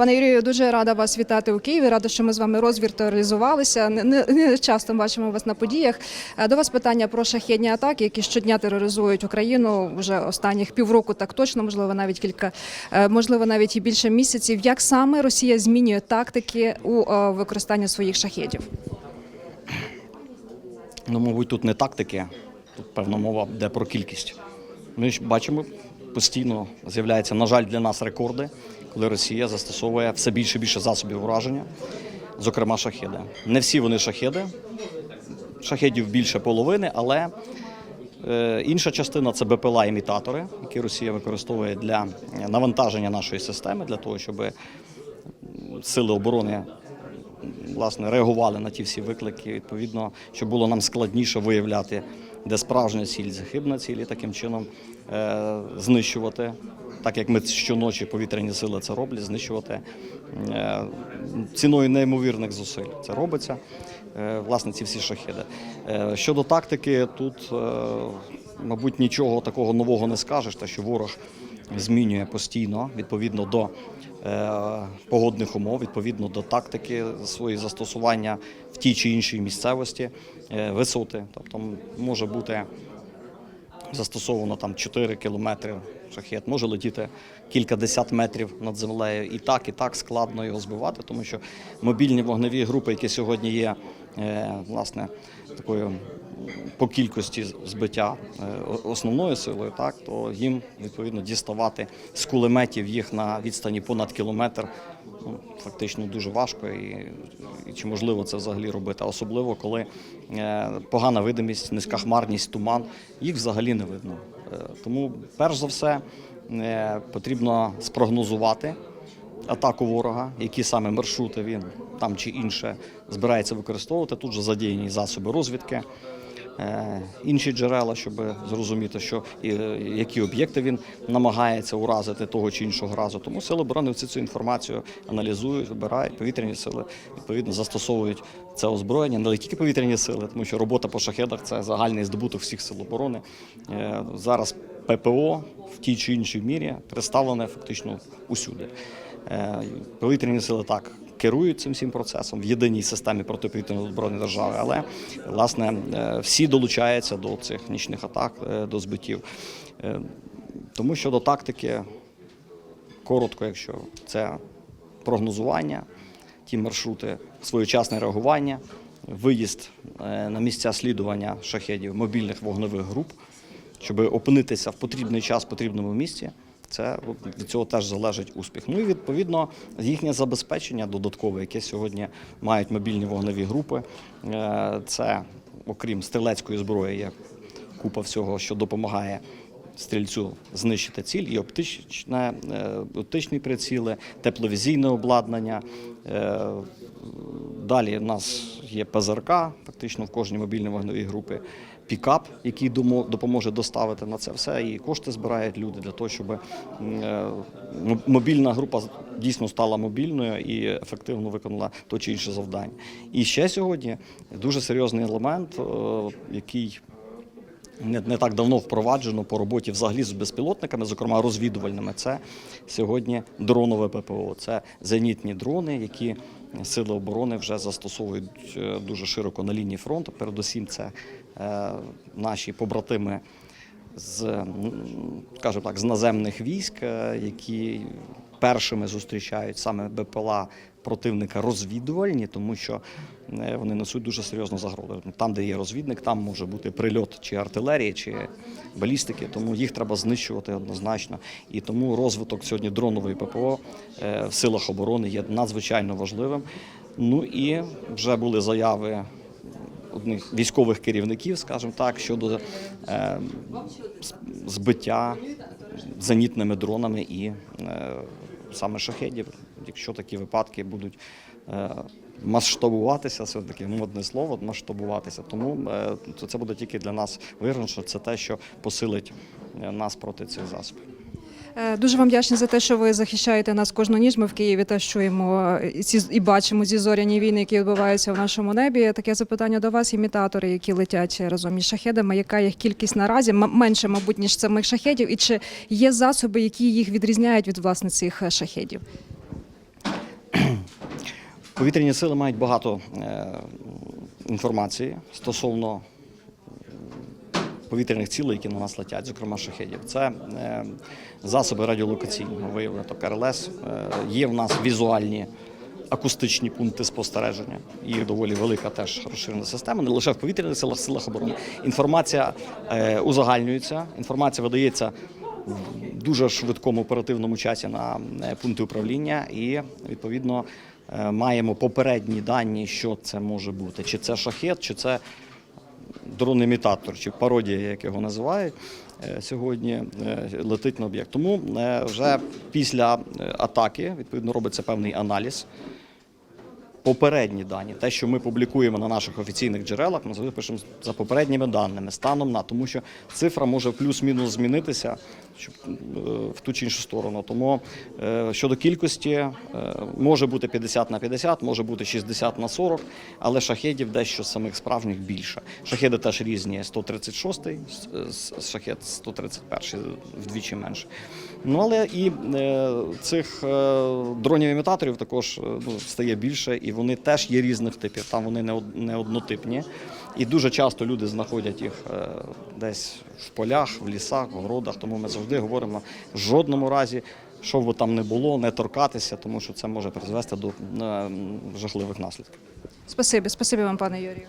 Пане Юрію, дуже рада вас вітати у Києві. Рада, що ми з вами розвіртуалізувалися. Не, не, часто бачимо вас на подіях. Е, До вас питання про шахідні атаки, які щодня тероризують Україну вже останніх півроку, так точно, можливо, навіть кілька, е, можливо, навіть і більше місяців. Як саме Росія змінює тактики у е, використанні своїх шахедів? Ну, мабуть, тут не тактики, тут певна мова йде про кількість. Ми ж бачимо, постійно з'являються, на жаль, для нас рекорди, коли Росія застосовує все більше і більше засобів ураження, зокрема шахеди. Не всі вони шахеди, шахедів більше половини, але е, інша частина це БПЛА-імітатори, які Росія використовує для навантаження нашої системи, для того, щоб сили оборони власне реагували на ті всі виклики. Відповідно, щоб було нам складніше виявляти, де справжня ціль, захибна ціль, і таким чином е, знищувати. Так як ми щоночі повітряні сили це роблять, знищувати е, ціною неймовірних зусиль. Це робиться. Е, власне, ці всі шахіди. Е, щодо тактики, тут, е, мабуть, нічого такого нового не скажеш, те, що ворог змінює постійно відповідно до е, погодних умов, відповідно до тактики свої застосування в тій чи іншій місцевості, е, висоти. Тобто може бути застосовано там 4 кілометри шахет, може летіти кількадесят метрів над землею. І так, і так складно його збивати, тому що мобільні вогневі групи, які сьогодні є, е, власне, такою по кількості збиття е, основною силою, так то їм відповідно діставати з кулеметів їх на відстані понад кілометр. Ну, фактично дуже важко, і, і чи можливо це взагалі робити, особливо коли е, погана видимість, низька хмарність, туман, їх взагалі не видно. Е, тому, перш за все, потрібно спрогнозувати атаку ворога, які саме маршрути він там чи інше збирається використовувати. Тут же задіяні засоби розвідки. е, Інші джерела, щоб зрозуміти, що е, які об'єкти він намагається уразити того чи іншого разу. Тому сили оборони всю цю інформацію аналізують, вибирають повітряні сили, відповідно застосовують це озброєння, не тільки повітряні сили, тому що робота по шахедах це загальний здобуток всіх сил оборони. Е, Зараз ППО в тій чи іншій мірі представлене фактично усюди. Е, Повітряні сили так керують цим всім процесом в єдиній системі протиповітряної оборони держави, але власне е, всі долучаються до цих нічних атак, е, до збиттів. Тому щодо тактики, коротко, якщо це прогнозування, ті маршрути, своєчасне реагування, виїзд на місця слідування шахедів мобільних вогневих груп, щоб опинитися в потрібний час в потрібному місці. Це від цього теж залежить успіх. Ну і відповідно їхнє забезпечення додаткове, яке сьогодні мають мобільні вогневі групи. Е, Це окрім стрілецької зброї, є купа всього, що допомагає стрільцю знищити ціль, і оптичне, е, оптичні приціли, тепловізійне обладнання. Далі в нас є ПЗРК, фактично в кожній мобільній вогневій групі, пікап, який допоможе доставити на це все. І кошти збирають люди для того, щоб е, м- мобільна група дійсно стала мобільною і ефективно виконала то чи інше завдання. І ще сьогодні дуже серйозний елемент, е, який не, так давно впроваджено по роботі взагалі з безпілотниками, зокрема розвідувальними. Це сьогодні дронове ППО. Це зенітні дрони, які сили оборони вже застосовують е, дуже широко на лінії фронту. Передусім, це е, наші побратими з, скажімо так, з наземних військ, е, які першими зустрічають саме БПЛА противника розвідувальні, тому що е, вони несуть дуже серйозну загрозу. Там, де є розвідник, там може бути прильот чи артилерії, чи балістики, тому їх треба знищувати однозначно. І тому розвиток сьогодні дронової ППО е, в силах оборони є надзвичайно важливим. Ну і вже були заяви одних військових керівників, скажімо так, щодо е, збиття зенітними дронами і е, саме шахедів. Якщо такі випадки будуть е, масштабуватися, це таке модне слово, масштабуватися. Тому е, це буде тільки для нас виграшно, що це те, що посилить е, нас проти цих засобів. Дуже вам вдячні за те, що ви захищаєте нас кожну ніч. Ми в Києві теж чуємо і бачимо ці зоряні війни, які відбуваються в нашому небі. Таке запитання до вас: імітатори, які летять разом із шахедами. Яка їх кількість наразі? Менше, мабуть, ніж самих шахедів, і чи є засоби, які їх відрізняють від власне цих шахедів? Повітряні сили мають багато е, інформації стосовно повітряних цілей, які на нас летять, зокрема шахедів. Це е, засоби радіолокаційного виявлення, тобто РЛС. Е, є в нас візуальні акустичні пункти спостереження. Їх доволі велика теж розширена система, не лише в повітряних силах, силах оборони. Інформація е, узагальнюється, інформація видається в дуже швидкому оперативному часі на е, пункти управління і відповідно е, маємо попередні дані, що це може бути. Чи це шахет, чи це дрон-імітатор, чи пародія, як його називають. е, Сьогодні е, летить на об'єкт. Тому е, вже після е, атаки відповідно робиться певний аналіз. Попередні дані, те, що ми публікуємо на наших офіційних джерелах, ми завжди пишемо за попередніми даними, станом на тому, що цифра може плюс-мінус змінитися е, в ту чи іншу сторону. Тому е, щодо кількості е, може бути 50 на 50, може бути 60 на 40, але шахедів дещо самих справжніх більше. Шахеди теж різні 136, шахет 131 вдвічі менше. Ну але і цих е, дронів-імітаторів також ну, стає більше, і вони теж є різних типів. Там вони не, однотипні. І дуже часто люди знаходять їх е, десь в полях, в лісах, в городах. Тому ми завжди говоримо в жодному разі, що б там не було, не торкатися, тому що це може призвести до е, жахливих наслідків. Спасибі, спасибі вам, пане Юрію.